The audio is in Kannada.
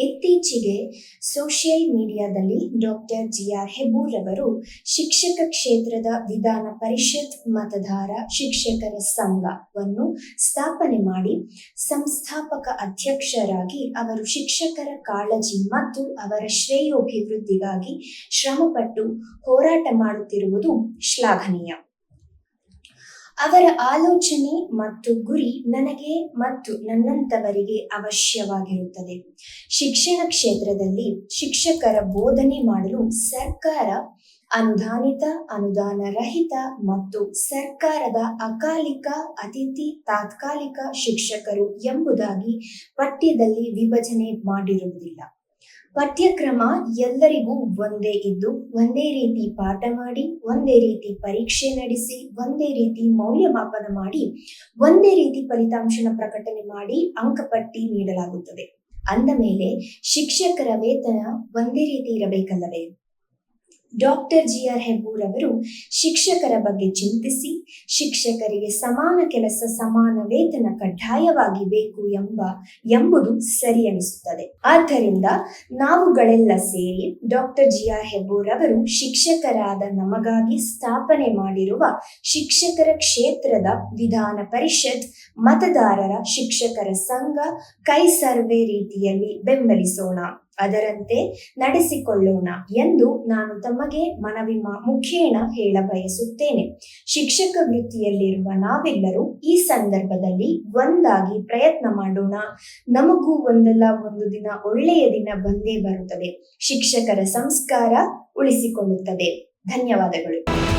ಇತ್ತೀಚೆಗೆ ಸೋಷಿಯಲ್ ಮೀಡಿಯಾದಲ್ಲಿ ಡಾಕ್ಟರ್ ಜಿ ಆರ್ ಹೆಬ್ಬೂರ್ ಅವರು ಶಿಕ್ಷಕ ಕ್ಷೇತ್ರದ ವಿಧಾನ ಪರಿಷತ್ ಮತದಾರ ಶಿಕ್ಷಕರ ಸಂಘವನ್ನು ಸ್ಥಾಪನೆ ಮಾಡಿ ಸಂಸ್ಥಾಪಕ ಅಧ್ಯಕ್ಷರಾಗಿ ಅವರು ಶಿಕ್ಷಕರ ಕಾಳಜಿ ಮತ್ತು ಅವರ ಶ್ರೇಯೋಭಿವೃದ್ಧಿಗಾಗಿ ಶ್ರಮಪಟ್ಟು ಹೋರಾಟ ಮಾಡುತ್ತಿರುವುದು ಶ್ಲಾಘನೀಯ. ಅವರ ಆಲೋಚನೆ ಮತ್ತು ಗುರಿ ನನಗೆ ಮತ್ತು ನನ್ನಂತವರಿಗೆ ಅವಶ್ಯವಾಗಿರುತ್ತದೆ. ಶಿಕ್ಷಣ ಕ್ಷೇತ್ರದಲ್ಲಿ ಶಿಕ್ಷಕರ ಬೋಧನೆ ಮಾಡಲು ಸರ್ಕಾರ ಅನುದಾನಿತ ಅನುದಾನ ರಹಿತ ಮತ್ತು ಸರ್ಕಾರದ ಅಕಾಲಿಕ, ಅತಿಥಿ, ತಾತ್ಕಾಲಿಕ ಶಿಕ್ಷಕರು ಎಂಬುದಾಗಿ ಪಠ್ಯದಲ್ಲಿ ವಿಭಜನೆ ಮಾಡಿರುವುದಿಲ್ಲ. ಪಠ್ಯಕ್ರಮ ಎಲ್ಲರಿಗೂ ಒಂದೇ ಇದ್ದು, ಒಂದೇ ರೀತಿ ಪಾಠ ಮಾಡಿ, ಒಂದೇ ರೀತಿ ಪರೀಕ್ಷೆ ನಡೆಸಿ, ಒಂದೇ ರೀತಿ ಮೌಲ್ಯಮಾಪನ ಮಾಡಿ, ಒಂದೇ ರೀತಿ ಫಲಿತಾಂಶನ ಪ್ರಕಟಣೆ ಮಾಡಿ ಅಂಕಪಟ್ಟಿ ನೀಡಲಾಗುತ್ತದೆ. ಅಂದ ಮೇಲೆ ಶಿಕ್ಷಕರ ವೇತನ ಒಂದೇ ರೀತಿ ಇರಬೇಕಲ್ಲವೇ? ಡಾಕ್ಟರ್ ಜಿ ಆರ್ ಹೆಬ್ಬೂರ್ ಅವರು ಶಿಕ್ಷಕರ ಬಗ್ಗೆ ಚಿಂತಿಸಿ, ಶಿಕ್ಷಕರಿಗೆ ಸಮಾನ ಕೆಲಸ, ಸಮಾನ ವೇತನ ಕಡ್ಡಾಯವಾಗಿ ಬೇಕು ಎಂಬ, ಎಂಬುದು ಸರಿ ಅನಿಸುತ್ತದೆ. ಆದ್ದರಿಂದ ನಾವುಗಳೆಲ್ಲ ಸೇರಿ ಡಾಕ್ಟರ್ ಜಿ ಆರ್ ಹೆಬ್ಬೂರ್ ಅವರು ಶಿಕ್ಷಕರಾದ ನಮಗಾಗಿ ಸ್ಥಾಪನೆ ಮಾಡಿರುವ ಶಿಕ್ಷಕರ ಕ್ಷೇತ್ರದ ವಿಧಾನ ಪರಿಷತ್, ಮತದಾರರ ಶಿಕ್ಷಕರ ಸಂಘ ಕೈ ಸರ್ವೆ ರೀತಿಯಲ್ಲಿ ಬೆಂಬಲಿಸೋಣ. ಅದರಂತೆ ನಡೆಸಿಕೊಳ್ಳೋಣ ಎಂದು ನಾನು ತಮಗೆ ಮನವಿ ಮಾ- ಮುಖೇನ ಹೇಳ ಬಯಸುತ್ತೇನೆ. ಶಿಕ್ಷಕ ವೃತ್ತಿಯಲ್ಲಿರುವ ನಾವೆಲ್ಲರೂ ಈ ಸಂದರ್ಭದಲ್ಲಿ ಒಂದಾಗಿ ಪ್ರಯತ್ನ ಮಾಡೋಣ. ನಮಗೂ ಒಂದಲ್ಲ, ಒಂದು ದಿನ ಒಳ್ಳೆಯ ದಿನ ಬಂದೇ ಬರುತ್ತದೆ. ಶಿಕ್ಷಕರ ಸಂಸ್ಕಾರ ಉಳಿಸಿಕೊಳ್ಳುತ್ತದೆ. ಧನ್ಯವಾದಗಳು.